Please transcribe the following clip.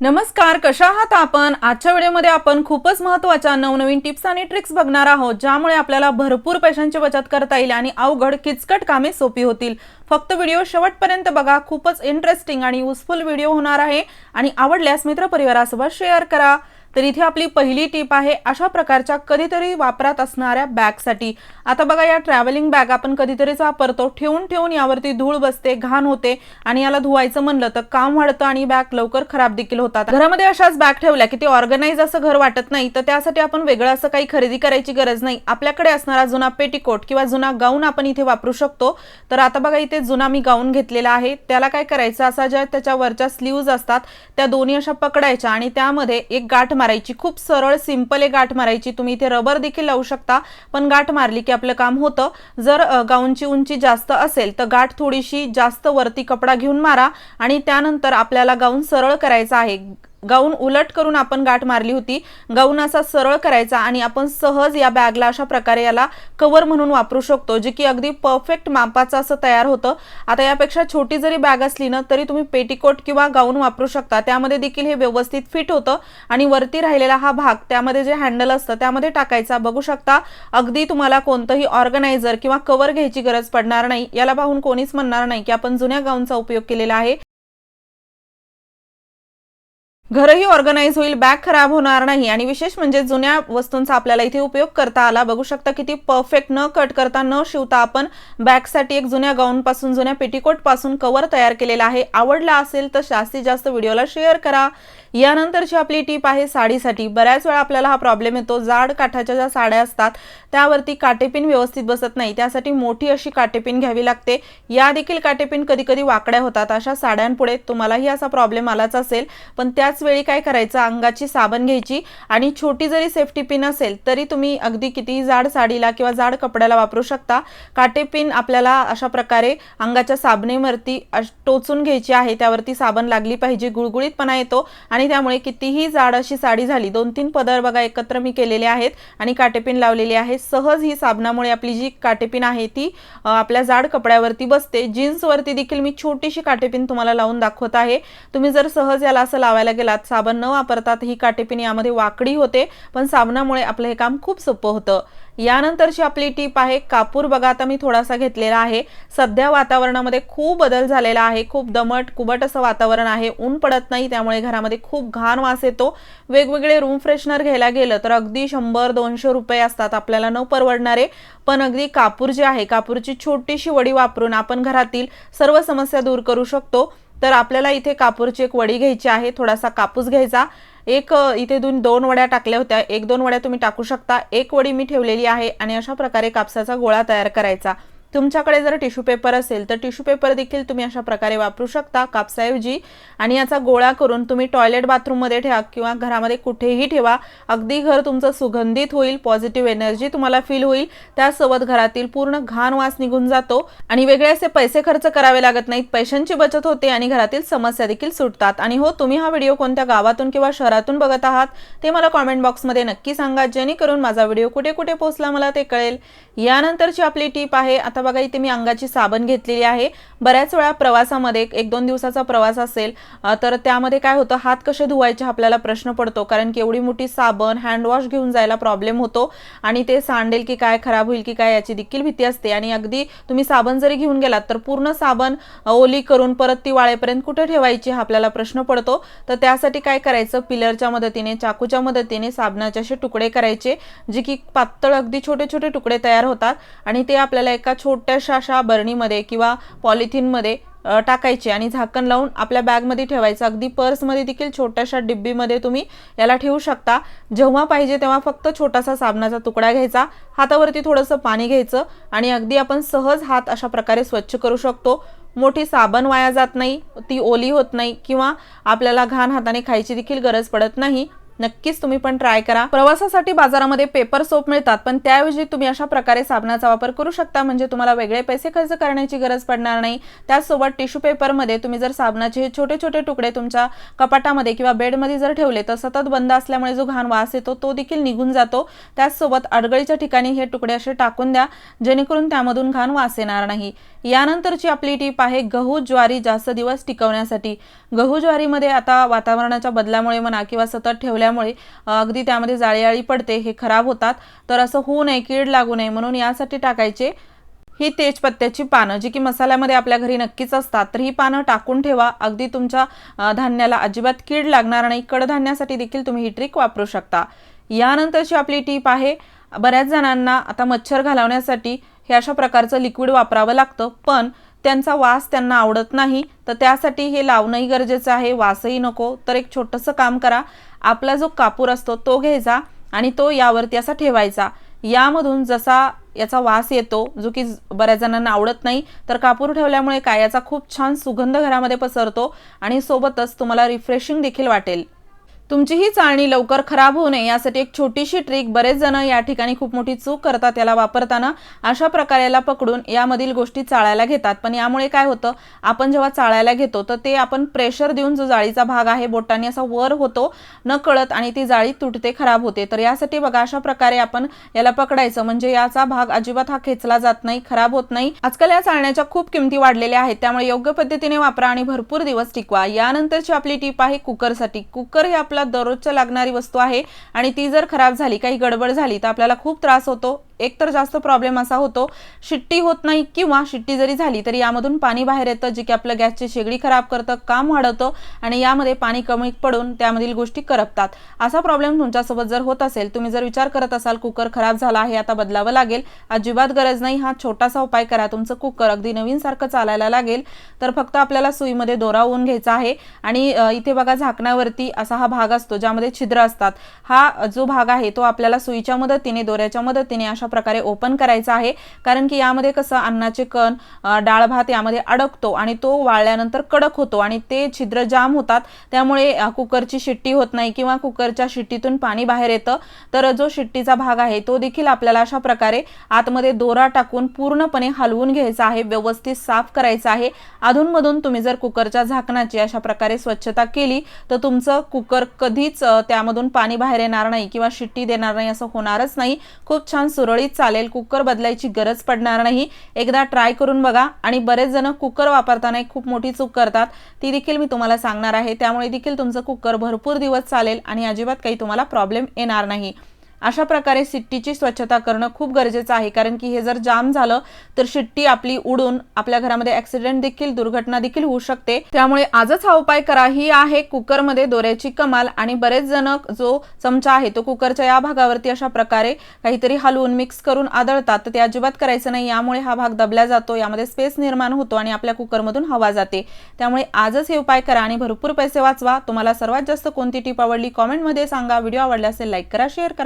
नमस्कार कशा आहात आपण? आजच्या व्हिडिओमध्ये आपण खूपच महत्त्वाच्या नवनवीन टिप्स आणि ट्रिक्स बघणार आहोत ज्यामुळे आपल्याला भरपूर पैशांची बचत करता येईल आणि अवघड किचकट कामे सोपी होतील. फक्त व्हिडिओ शेवटपर्यंत बघा खूपच इंटरेस्टिंग आणि युजफुल व्हिडिओ होणार आहे. आणि आवडल्यास मित्रपरिवारासोबत शेअर करा. तर इथे आपली पहिली टीप आहे अशा प्रकारच्या कधीतरी वापरात असणाऱ्या बॅगसाठी. आता बघा या ट्रॅव्हलिंग बॅग आपण कधीतरीच वापरतो ठेवून ठेवून यावरती धूळ बसते घाण होते आणि याला धुवायचं म्हणलं तर काम वाढतं आणि बॅग लवकर खराब देखील होतात. घरामध्ये अशाच बॅग ठेवल्या की ते ऑर्गनाईज असं घर वाटत नाही तर त्यासाठी आपण वेगळं असं काही खरेदी करायची गरज नाही. आपल्याकडे असणारा जुना पेटीकोट किंवा जुना गाऊन आपण इथे वापरू शकतो. तर आता बघा इथे जुना मी गाऊन घेतलेला आहे. त्याला काय करायचं? असा ज्या त्याच्या वरच्या स्लीव्ज असतात त्या दोन्ही अशा पकडायच्या आणि त्यामध्ये एक गाठ मारायची. खूप सरळ सिंपल एक गाठ मारायची. तुम्ही इथे रबर देखील लावू शकता. पण गाठ मारली की आपलं काम होतं. जर गाऊनची उंची जास्त असेल तर गाठ थोडीशी जास्त वरती कपडा घेऊन मारा. आणि त्यानंतर आपल्याला गाऊन सरळ करायचा आहे. गाऊन उलट करून आपण गाठ मारली होती. गाऊन असा सरळ करायचा आणि आपण सहज या बॅगला अशा प्रकारे याला कवर म्हणून वापरू शकतो जे की अगदी परफेक्ट मापाचं असं तयार होतं. आता यापेक्षा छोटी जरी बॅग असली ना तरी तुम्ही पेटीकोट किंवा गाऊन वापरू शकता. त्यामध्ये देखील हे व्यवस्थित फिट होतं आणि वरती राहिलेला हा भाग त्यामध्ये जे हँडल असतं त्यामध्ये टाकायचा. बघू शकता अगदी तुम्हाला कोणतंही ऑर्गनायझर किंवा कवर घ्यायची गरज पडणार नाही. याला पाहून कोणीच म्हणणार नाही की आपण जुन्या गाऊनचा उपयोग केलेला आहे. घरही ऑर्गनाईज होईल बॅग खराब होणार नाही आणि विशेष म्हणजे जुन्या वस्तूंचा आपल्याला इथे उपयोग करता आला. बघू शकता किती परफेक्ट न कट करता न शिवता आपण बॅगसाठी एक जुन्या गाऊन पासून जुन्या पेटीकोटपासून कवर तयार केलेला आहे. आवडला असेल तर जास्तीत जास्त व्हिडिओला शेअर करा. यानंतरची आपली टीप आहे साडीसाठी. बऱ्याच वेळा आपल्याला हा प्रॉब्लेम येतो. जाड काठाच्या ज्या साड्या असतात त्यावरती काटेपिन व्यवस्थित बसत नाही. त्यासाठी मोठी अशी काटेपिन घ्यावी लागते. या देखील काटेपिन कधी कधी वाकड्या होतात. अशा साड्यांपुढे तुम्हालाही असा प्रॉब्लेम आलाच असेल. पण त्याच त्याच वेळी काय करायचं? अंगाची साबण घ्यायची आणि छोटी जरी सेफ्टी पिन असेल तरी तुम्ही अगदी कितीही जाड साडीला किंवा जाड कपड्याला वापरू शकता. काटेपिन आपल्याला अशा प्रकारे अंगाच्या साबणेवरती टोचून घ्यायची आहे. त्यावरती साबण लागली पाहिजे गुळगुळीतपणा येतो आणि त्यामुळे कितीही जाड अशी साडी झाली दोन तीन पदर बघा एकत्र मी केलेले आहेत आणि काटेपिन लावलेली आहे. सहज ही साबणामुळे आपली जी काटेपिन आहे ती आपल्या जाड कपड्यावरती बसते. जीन्सवरती देखील मी छोटीशी काटेपिन तुम्हाला लावून दाखवत आहे. तुम्ही जर सहज याला असं लावायला केलात. साबण न वापरतात ही काटेपिन यामध्ये वाकडी होते पण साबणामुळे आपलं हे काम खूप सोपं होतं. यानंतरची आपली टीप आहे कापूर बघा आता मी थोडासा घेतलेला आहे. सध्या वातावरणामध्ये खूप बदल झालेला आहे खूप दमट कुबट असं वातावरण आहे ऊन पडत नाही त्यामुळे घरामध्ये खूप घाण वास येतो. वेगवेगळे रूम फ्रेशनर घ्यायला गेलं तर अगदी शंभर दोनशे रुपये असतात आपल्याला न परवडणारे. पण अगदी कापूर जे आहे कापूरची छोटीशी वडी वापरून आपण घरातील सर्व समस्या दूर करू शकतो. तर आपल्याला इथे कापूरची एक वडी घ्यायची आहे थोडासा कापूस घ्यायचा. एक इथे दोन दोन वड्या टाकल्या होत्या. एक दोन वड्या तुम्ही टाकू शकता. एक वडी मी ठेवलेली आहे आणि अशा प्रकारे कापसाचा गोळा तयार करायचा. तुमच्याकडे जर टिश्यू पेपर असेल तर टिश्यू पेपर देखील तुम्ही अशा प्रकारे वापरू शकता कापसाऐवजी. आणि याचा गोळा करून तुम्ही टॉयलेट बाथरूममध्ये ठेवा किंवा घरामध्ये कुठेही ठेवा. अगदी घर तुमचं सुगंधित होईल पॉझिटिव्ह एनर्जी तुम्हाला फील होईल. त्यासोबत घरातील पूर्ण घाण वास निघून जातो. आणि वेगळे असे पैसे खर्च करावे लागत नाहीत. पैशांची बचत होते आणि घरातील समस्या देखील सुटतात. आणि हो तुम्ही हा व्हिडिओ कोणत्या गावातून किंवा शहरातून बघत आहात ते मला कॉमेंट बॉक्समध्ये नक्की सांगा. जेणेकरून माझा व्हिडिओ कुठे कुठे पोहोचला मला ते कळेल. यानंतरची आपली टीप आहे आता बघा इथे मी अंगाची साबण घेतलेली आहे. बऱ्याच वेळा प्रवासामध्ये एक दोन दिवसाचा प्रवास असेल तर त्यामध्ये काय होतं हात कसे धुवायचे आपल्याला प्रश्न पडतो. कारण की एवढी मोठी साबण हँडवॉश घेऊन जायला प्रॉब्लेम होतो. आणि ते सांडेल की काय खराब होईल की काय याची देखील भीती असते. आणि अगदी तुम्ही साबण जरी घेऊन गेलात तर पूर्ण साबण ओली करून परत ती वाळेपर्यंत कुठे ठेवायची हा आपल्याला प्रश्न पडतो. तर त्यासाठी काय करायचं पिलरच्या मदतीने चाकूच्या मदतीने साबणाचे असे तुकडे करायचे जे की पातळ अगदी छोटे छोटे तुकडे तयार होतात. आणि ते आपल्याला एका छोट्याशा अशा बरणीमध्ये किंवा पॉलिथिनमध्ये टाकायची टाकायचे आणि झाकण लावून आपल्या बॅगमध्ये ठेवायचं. अगदी पर्समध्ये देखील छोट्याशा डिब्बीमध्ये तुम्ही याला ठेवू शकता. जेव्हा पाहिजे तेव्हा फक्त छोटासा साबणाचा तुकडा घ्यायचा. हातावरती थोडंसं पाणी घ्यायचं आणि अगदी आपण सहज हात अशा प्रकारे स्वच्छ करू शकतो. मोठी साबण वाया जात नाही ती ओली होत नाही किंवा आपल्याला घाण हाताने खायची देखील गरज पडत नाही. नक्कीच तुम्ही पण ट्राय करा. प्रवासासाठी बाजारामध्ये पेपर सोप मिळतात पण त्याऐवजी तुम्ही अशा प्रकारे साबणाचा वापर करू शकता. म्हणजे तुम्हाला वेगळे पैसे खर्च करण्याची गरज पडणार नाही. त्याचसोबत टिश्यू पेपरमध्ये तुम्ही जर साबणाचे हे छोटे छोटे तुकडे तुमच्या कपाटामध्ये किंवा बेडमध्ये जर ठेवले तर सतत बंद असल्यामुळे जो घाण वास येतो तो देखील निघून जातो. त्याचसोबत अडगळीच्या ठिकाणी हे तुकडे असे टाकून द्या जेणेकरून त्यामधून घाण वास येणार नाही. यानंतरची आपली टीप आहे गहू ज्वारी जास्त दिवस टिकवण्यासाठी. गहू ज्वारीमध्ये आता वातावरणाच्या बदलामुळे म्हणा किंवा सतत ठेवल्या असल्यामुळे अगदी त्यामध्ये जाळीआळी पडते हे खराब होतात. तर असं होऊ नये कीड लागू नये म्हणून यासाठी टाकायचे ही तेजपत्त्याची पानं जी की मसाल्यामध्ये आपल्या घरी नक्कीच असतात. तर ही पानं टाकून ठेवा. अगदी तुमच्या धान्याला अजिबात कीड लागणार नाही. कडधान्यासाठी देखील तुम्ही ही ट्रिक वापरू शकता. यानंतरची आपली टीप आहे बऱ्याच जणांना आता मच्छर घालवण्यासाठी हे अशा प्रकारचं लिक्विड वापरावं लागतं. पण त्यांचा वास त्यांना आवडत नाही तर त्यासाठी हे लावणंही गरजेचं आहे वासही नको. तर एक छोटंसं काम करा आपला जो कापूर असतो तो घ्यायचा आणि तो यावरती असा ठेवायचा. यामधून जसा याचा वास येतो जो की बऱ्याच जणांना आवडत नाही तर कापूर ठेवल्यामुळे काय याचा खूप छान सुगंध घरामध्ये पसरतो आणि सोबतच तुम्हाला रिफ्रेशिंग देखील वाटेल. तुमची ही चाळणी लवकर खराब होऊ नये यासाठी एक छोटीशी ट्रिक बरेच जण या ठिकाणी खूप मोठी चूक करतात याला वापरताना. अशा प्रकारे याला पकडून यामधील गोष्टी चाळायला घेतात. पण यामुळे काय होतं? आपण जेव्हा चाळायला घेतो तर ते आपण प्रेशर देऊन जो जाळीचा भाग आहे बोटांनी असा वर होतो न कळत आणि ती जाळी तुटते खराब होते. तर यासाठी बघा अशा प्रकारे आपण याला पकडायचं. म्हणजे याचा भाग अजिबात हा खेचला जात नाही खराब होत नाही. आजकाल या चाळण्याच्या खूप किमती वाढलेल्या आहेत. त्यामुळे योग्य पद्धतीने वापरा आणि भरपूर दिवस टिकवा. यानंतरची आपली टीप आहे कुकरसाठी. कुकर हे आपलं दररोजच्या लागणारी वस्तू आहे आणि ती जर खराब झाली काही गडबड झाली तर आपल्याला खूप त्रास होतो. एक तर जास्त प्रॉब्लेम असा होतो शिट्टी होत नाही किंवा शिट्टी जरी झाली तरी यामधून पाणी बाहेर येतं जे की आपलं गॅसची शेगडी खराब करतं काम वाढवतं आणि यामध्ये पाणी कमी पडून त्यामधील गोष्टी करपतात. असा प्रॉब्लेम तुमच्यासोबत जर होत असेल तुम्ही जर विचार करत असाल कुकर खराब झाला आहे आता बदलावं लागेल अजिबात गरज नाही हा छोटासा उपाय करा तुमचं कुकर अगदी नवीन सारखं चालायला लागेल तर फक्त आपल्याला सुईमध्ये दोरा होऊन घ्यायचा आहे आणि इथे बघा झाकणावरती असा हा भाग असतो ज्यामध्ये छिद्र असतात. हा जो भाग आहे तो आपल्याला सुईच्या मदतीने दोऱ्याच्या मदतीने अशा प्रकारे ओपन करायचा आहे. कारण की यामध्ये कसं अन्नाचे कण डाळ भात यामध्ये अडकतो आणि तो वाळल्यानंतर कडक होतो आणि ते छिद्र जाम होतात. त्यामुळे कुकरची शिट्टी होत नाही किंवा कुकरच्या शिट्टीतून पाणी बाहेर येतं. तर जो शिट्टीचा भाग आहे तो देखील आपल्याला अशा प्रकारे आतमध्ये दोरा टाकून पूर्णपणे हलवून घ्यायचा आहे व्यवस्थित साफ करायचा आहे. अधूनमधून तुम्ही जर कुकरच्या झाकणाची अशा प्रकारे स्वच्छता केली तर तुमचं कुकर कधीच त्यामधून पाणी बाहेर येणार नाही किंवा शिट्टी देणार नाही असं होणारच नाही. खूप छान सुरळ सुरळीत चालेल. कुकर बदलायची गरज पडणार नाही. एकदा ट्राय करून बघा आणि बरेच जण कुकर वापरताना एक खूप मोठी चूक करतात. ती देखील मी तुम्हाला सांगणार आहे. त्यामुळे देखील तुमचं कुकर भरपूर दिवस चालेल आणि अजिबात काही तुम्हाला प्रॉब्लेम येणार नाही. अशा प्रकारे शिट्टीची स्वच्छता करणं खूप गरजेचं आहे. कारण की हे जर जाम झालं तर शिट्टी आपली उडून आपल्या घरामध्ये ऍक्सिडेंट देखील दुर्घटना देखील होऊ शकते. त्यामुळे आजच हा उपाय करा. ही आहे कुकरमध्ये दोऱ्याची कमाल आणि बरेच जण जो चमचा आहे तो कुकरच्या या भागावरती अशा प्रकारे काहीतरी हलवून मिक्स करून आदळतात. तर ते अजिबात करायचं नाही. यामुळे हा भाग दबला जातो यामध्ये स्पेस निर्माण होतो आणि आपल्या कुकरमधून हवा जाते. त्यामुळे आजच हे उपाय करा आणि भरपूर पैसे वाचवा. तुम्हाला सर्वात जास्त कोणती टीप आवडली कॉमेंटमध्ये सांगा. व्हिडिओ आवडला असेल लाईक करा शेअर करा.